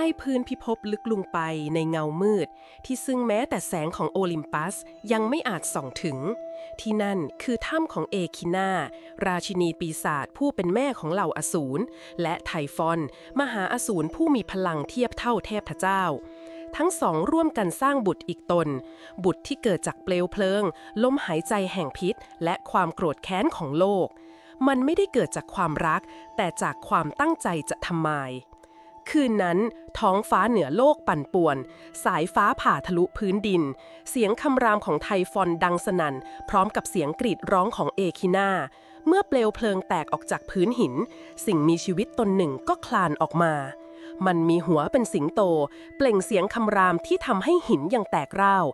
ต้พื้นพิภพลึกลงไปในเงามืด ที่ซึ่งแม้แต่แสงของโอลิมปัสยังไม่อาจส่องถึง ที่นั่นคือถ้ำของเอคินา ราชินีปีศาจผู้เป็นแม่ของเหล่าอสูร และไทฟอน มหาอสูรผู้มีพลังเทียบเท่าเทพเจ้า ทั้งสองร่วมกันสร้างบุตรอีกตน บุตรที่เกิดจากเปลวเพลิง ลมหายใจแห่งพิษ และความโกรธแค้นของโลก มันไม่ได้เกิดจากความรัก แต่จากความตั้งใจจะทำลาย คืนนั้น ท้องฟ้าเหนือโลกปั่นป่วน สายฟ้าผ่าทะลุพื้นดิน เสียงคำรามของไทฟอนดังสนั่น พร้อมกับเสียงกรีดร้องของเอคินาเมื่อเปลวเพลิงแตกออกจากพื้นหิน สิ่งมีชีวิตตนหนึ่งก็คลานออกมา มันมีหัวเป็นสิงโต เปล่งเสียงคำรามที่ทำให้หินยังแตกร้าว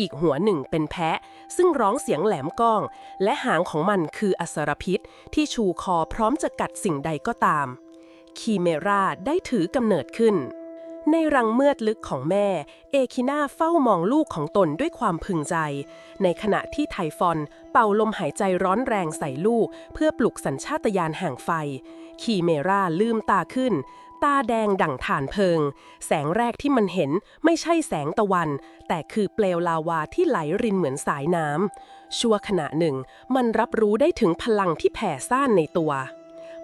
อีกหัวหนึ่งเป็นแพะ ซึ่งร้องเสียงแหลมก้อง และหางของมันคืออสรพิษ ที่ชูคอพร้อมจะกัดสิ่งใดก็ตาม คีเมราได้ถือกำเนิดขึ้น ในรังเมือดลึกของแม่ เอคิน่าเฝ้ามองลูกของตนด้วยความพึงใจ ในขณะที่ไทฟอนเป่าลมหายใจร้อนแรงใส่ลูก เพื่อปลุกสัญชาตญาณแห่งไฟ คีเมราลืมตาขึ้น ตาแดงดั่งถ่านเพลิง แสงแรกที่มันเห็นไม่ใช่แสงตะวัน แต่คือเปลวลาวาที่ไหลรินเหมือนสายน้ำชั่วขณะหนึ่ง มันรับรู้ได้ถึงพลังที่แผ่ซ่านในตัว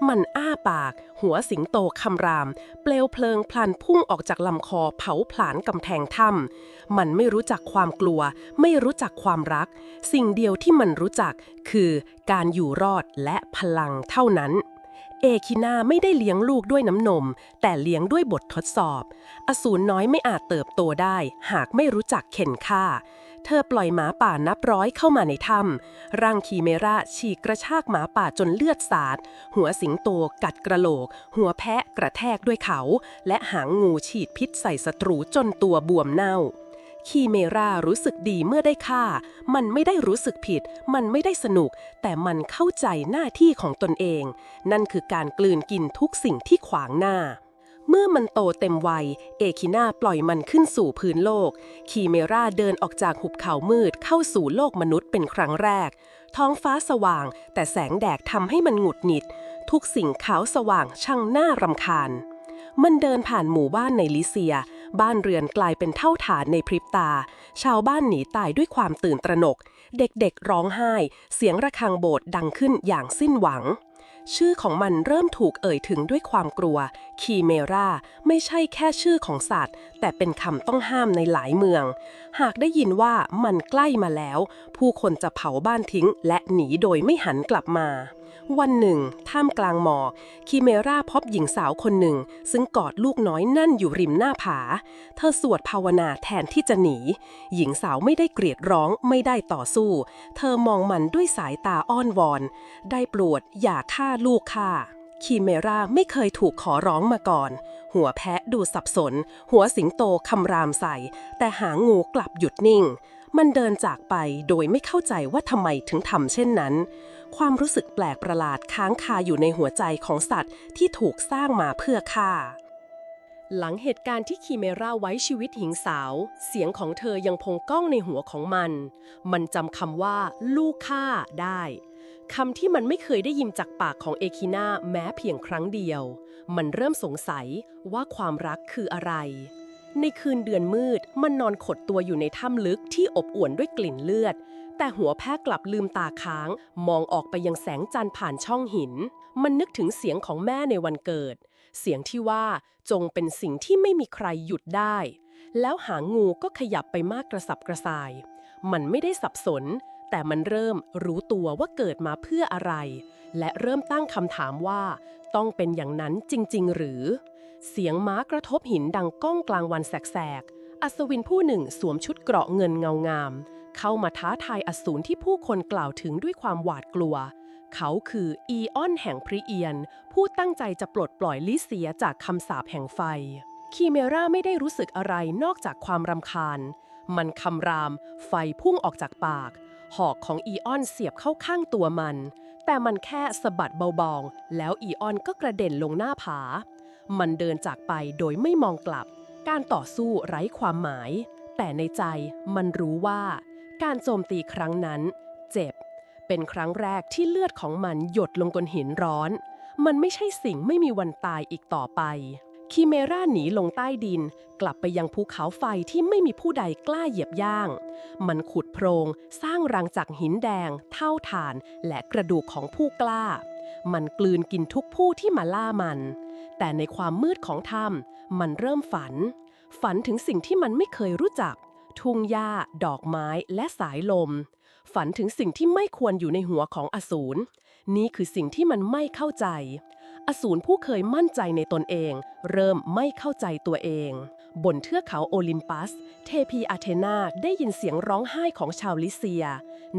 มันอ้าปาก หัวสิงโตคำราม เปลวเพลิงพลันพุ่งออกจากลำคอเผาผลาญกำแพงถ้ำมันไม่รู้จักความกลัว ไม่รู้จักความรัก สิ่งเดียวที่มันรู้จักคือการอยู่รอดและพลังเท่านั้นเอคินาไม่ได้เลี้ยงลูกด้วยน้ำนม แต่เลี้ยงด้วยบททดสอบ อสูรน้อยไม่อาจเติบโตได้ หากไม่รู้จักเข็นฆ่า เธอปล่อยหมาป่านับร้อยเข้ามาในถ้ำร่างคีเมราฉีกกระชากหมาป่าจนเลือดสาด หัวสิงโตกัดกระโหลก หัวแพะกระแทกด้วยเขา และหางงูฉีดพิษใส่ศัตรูจนตัวบวมเน่า คีเมรารู้สึกดีเมื่อได้ฆ่า มันไม่ได้รู้สึกผิด มันไม่ได้สนุก แต่มันเข้าใจหน้าที่ของตนเอง นั่นคือการกลืนกินทุกสิ่งที่ขวางหน้า เมื่อมันโตเต็มวัย เอคิน่าปล่อยมันขึ้นสู่พื้นโลก คีเมราเดินออกจากหุบเขามืดเข้าสู่โลกมนุษย์เป็นครั้งแรก ท้องฟ้าสว่าง แต่แสงแดดทำให้มันหงุดหงิด ทุกสิ่งขาวสว่างช่างน่ารำคาญ มันเดินผ่านหมู่บ้านในลิเซีย บ้านเรือนกลายเป็นเท่าฐานในพริบตา ชาวบ้านหนีตายด้วยความตื่นตระหนก เด็กๆร้องไห้ เสียงระฆังโบสถ์ดังขึ้นอย่างสิ้นหวัง ชื่อของมันเริ่มถูกเอ่ยถึงด้วยความกลัว คีเมราไม่ใช่แค่ชื่อของสัตว์ แต่เป็นคำต้องห้ามในหลายเมือง หากได้ยินว่ามันใกล้มาแล้ว ผู้คนจะเผาบ้านทิ้งและหนีโดยไม่หันกลับมา วันหนึ่ง ท่ามกลางหมอกคีเมราพบหญิงสาวคนหนึ่ง ซึ่งกอดลูกน้อยนั่นอยู่ริมหน้าผา เธอสวดภาวนาแทนที่จะหนี หญิงสาวไม่ได้เกลียดร้องไม่ได้ต่อสู้ เธอมองมันด้วยสายตาอ้อนวอน ได้โปรดอย่าฆ่าลูกข้าคีเมราไม่เคยถูกขอร้องมาก่อน หัวแพะดูสับสน หัวสิงโตคำรามใส่ แต่หางงูกลับหยุดนิ่ง มันเดินจากไปโดยไม่เข้าใจว่าทำไมถึงทำเช่นนั้น ความรู้สึกแปลกประหลาดค้างคาอยู่ในหัวใจของสัตว์ที่ถูกสร้างมาเพื่อฆ่า หลังเหตุการณ์ที่คีเมราไว้ชีวิตหญิงสาว เสียงของเธอยังพงก้องในหัวของมัน มันจำคำว่า ลูกฆ่าได้คำที่มันไม่เคยได้ยินจากปากของเอคิน่าแม้เพียงครั้งเดียว มันเริ่มสงสัยว่าความรักคืออะไร ในคืนเดือนมืด มันนอนขดตัวอยู่ในถ้ำลึกที่อบอวลด้วยกลิ่นเลือด แต่หัวแพะกลับลืมตาค้าง มองออกไปยังแสงจันทร์ผ่านช่องหิน มันนึกถึงเสียงของแม่ในวันเกิด เสียงที่ว่าจงเป็นสิ่งที่ไม่มีใครหยุดได้ แล้วหางงูก็ขยับไปมากกระสับกระส่าย มันไม่ได้สับสน แต่มันเริ่มรู้ตัวว่าเกิดมาเพื่ออะไร และเริ่มตั้งคำถามว่า ต้องเป็นอย่างนั้นจริง ๆ หรือ เสียงม้ากระทบหินดังก้องกลางวันแสกๆอัศวินผู้หนึ่งสวมชุดเกราะเงินเงางาม เข้ามาท้าทายอสูรที่ผู้คนกล่าวถึงด้วยความหวาดกลัว เขาคืออีออนแห่งพริเอียน ผู้ตั้งใจจะปลดปล่อยลิเซียจากคำสาปแห่งไฟ คีเมราไม่ได้รู้สึกอะไรนอกจากความรำคาญ มันคำราม ไฟพุ่งออกจากปาก หอกของอีออนเสียบเข้าข้างตัวมัน แต่มันแค่สะบัดเบาๆ แล้วอีออนก็กระเด็นลงหน้าผา มันเดินจากไปโดยไม่มองกลับ การต่อสู้ไร้ความหมาย แต่ในใจมันรู้ว่า การโจมตีครั้งนั้น เจ็บ เป็นครั้งแรกที่เลือดของมันหยดลงบนหินร้อน มันไม่ใช่สิ่งไม่มีวันตายอีกต่อไปคีเมราหนีลงใต้ดิน กลับไปยังภูเขาไฟที่ไม่มีผู้ใดกล้าเหยียบย่าง มันขุดโพรง สร้างรังจากหินแดง เท่าฐาน และกระดูกของผู้กล้า มันกลืนกินทุกผู้ที่มาล่ามัน แต่ในความมืดของถ้ำมันเริ่มฝัน ฝันถึงสิ่งที่มันไม่เคยรู้จัก ทุ่งหญ้า ดอกไม้ และสายลม ฝันถึงสิ่งที่ไม่ควรอยู่ในหัวของอสูร นี่คือสิ่งที่มันไม่เข้าใจ อสูรผู้เคยมั่นใจในตนเอง เริ่มไม่เข้าใจตัวเอง บนเทือกเขาโอลิมปัส เทพีอาเทนาได้ยินเสียงร้องไห้ของชาวลิเซีย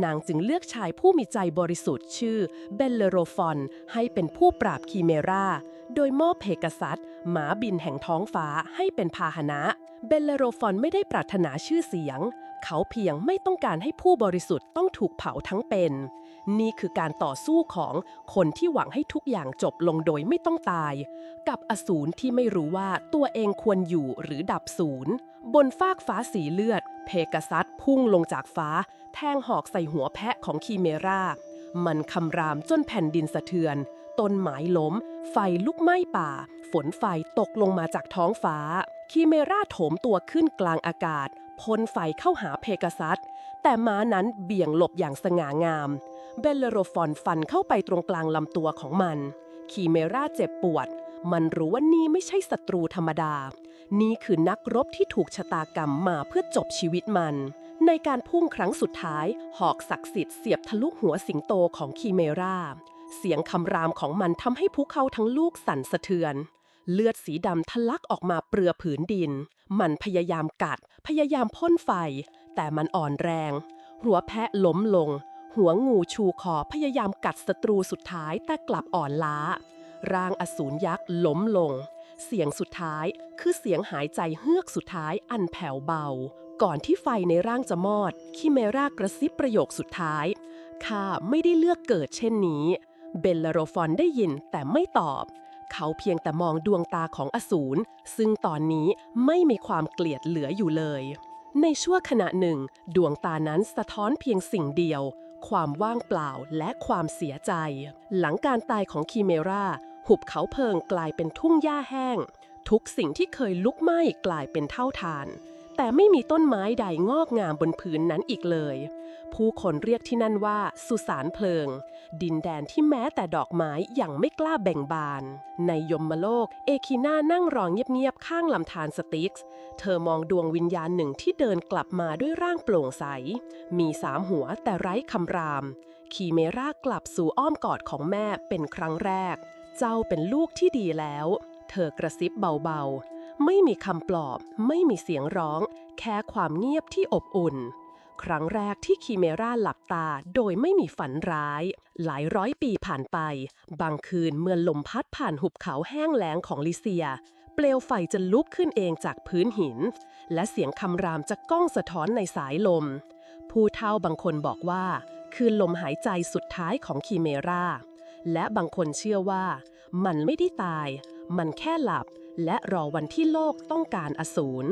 นางจึงเลือกชายผู้มีใจบริสุทธิ์ชื่อเบลเลโรฟอน ให้เป็นผู้ปราบคีเมรา โดยมอบเพกซัสหมาบินแห่งท้องฟ้าให้เป็นพาหนะ เบลโรฟอนไม่ได้ปรารถนาชื่อเสียง เขาเพียงไม่ต้องการให้ผู้บริสุทธิ์ต้องถูกเผาทั้งเป็น นี่คือการต่อสู้ของคนที่หวังให้ทุกอย่างจบลงโดยไม่ต้องตาย กับอสูรที่ไม่รู้ว่าตัวเองควรอยู่หรือดับศูนย์ บนฟากฟ้าสีเลือด เพกาซัสพุ่งลงจากฟ้า แทงหอกใส่หัวแพะของคีเมรา มันคำรามจนแผ่นดินสะเทือน ต้นไม้ล้ม ไฟลุกไหม้ป่า ฝนไฟตกลงมาจากท้องฟ้า คีเมราโถมตัวขึ้นกลางอากาศพ่นไฟเข้าหาเพกาซัส แต่ม้านั้นเบี่ยงหลบอย่างสง่างาม เบลเลโรฟอนฟันเข้าไปตรงกลางลำตัวของมัน คีเมราเจ็บปวด มันรู้ว่านี่ไม่ใช่ศัตรูธรรมดา นี่คือนักรบที่ถูกชะตากรรมมาเพื่อจบชีวิตมัน ในการพุ่งครั้งสุดท้าย หอกศักดิ์สิทธิ์เสียบทะลุหัวสิงโตของคีเมราเสียงคำรามของมันทำให้ภูเขาทั้งลูกสั่นสะเทือน เลือดสีดำทะลักออกมาเปลือผืนดิน มันพยายามกัด พยายามพ่นไฟ แต่มันอ่อนแรง หัวแพะล้มลง หัวงูชูคอพยายามกัดศัตรูสุดท้ายแต่กลับอ่อนล้า ร่างอสูรยักษ์ล้มลง เสียงสุดท้ายคือเสียงหายใจเฮือกสุดท้ายอันแผ่วเบา ก่อนที่ไฟในร่างจะมอด คิเมรากระซิบประโยคสุดท้าย ข้าไม่ได้เลือกเกิดเช่นนี้ เบลลาโรฟอนได้ยินแต่ไม่ตอบ เขาเพียงแต่มองดวงตาของอสูรซึ่งตอนนี้ไม่มีความเกลียดเหลืออยู่เลย ในชั่วขณะหนึ่ง ดวงตานั้นสะท้อนเพียงสิ่งเดียว ความว่างเปล่าและความเสียใจ หลังการตายของคีเมราหุบเขาเพิงกลายเป็นทุ่งหญ้าแห้ง ทุกสิ่งที่เคยลุกไหม้กลายเป็นเท่าทาน แต่ไม่มีต้นไม้ใดงอกงามบนพื้นนั้นอีกเลย ผู้คนเรียกที่นั่นว่าสุสานเพลิง ดินแดนที่แม้แต่ดอกไม้ยังไม่กล้าแบ่งบาน ในยมโลก เอคิน่านั่งรอเงียบๆข้างลำธารสติกส์ เธอมองดวงวิญญาณหนึ่งที่เดินกลับมาด้วยร่างโปร่งใส มีสามหัวแต่ไร้คำราม คีเมรากลับสู่อ้อมกอดของแม่เป็นครั้งแรก เจ้าเป็นลูกที่ดีแล้ว เธอกระซิบเบาๆ ไม่มีคำปลอบ ไม่มีเสียงร้อง แค่ความเงียบที่อบอุ่น ครั้งแรกที่คีเมราหลับตาโดยไม่มีฝันร้าย หลายร้อยปีผ่านไป บางคืนเมื่อลมพัดผ่านหุบเขาแห้งแล้งของลิเซีย เปลวไฟจะลุกขึ้นเองจากพื้นหิน และเสียงคำรามจะก้องสะท้อนในสายลม ผู้เฒ่าบางคนบอกว่า คือลมหายใจสุดท้ายของคีเมราและบางคนเชื่อว่า มันไม่ได้ตาย มันแค่หลับ และรอวันที่โลกต้องการอสูร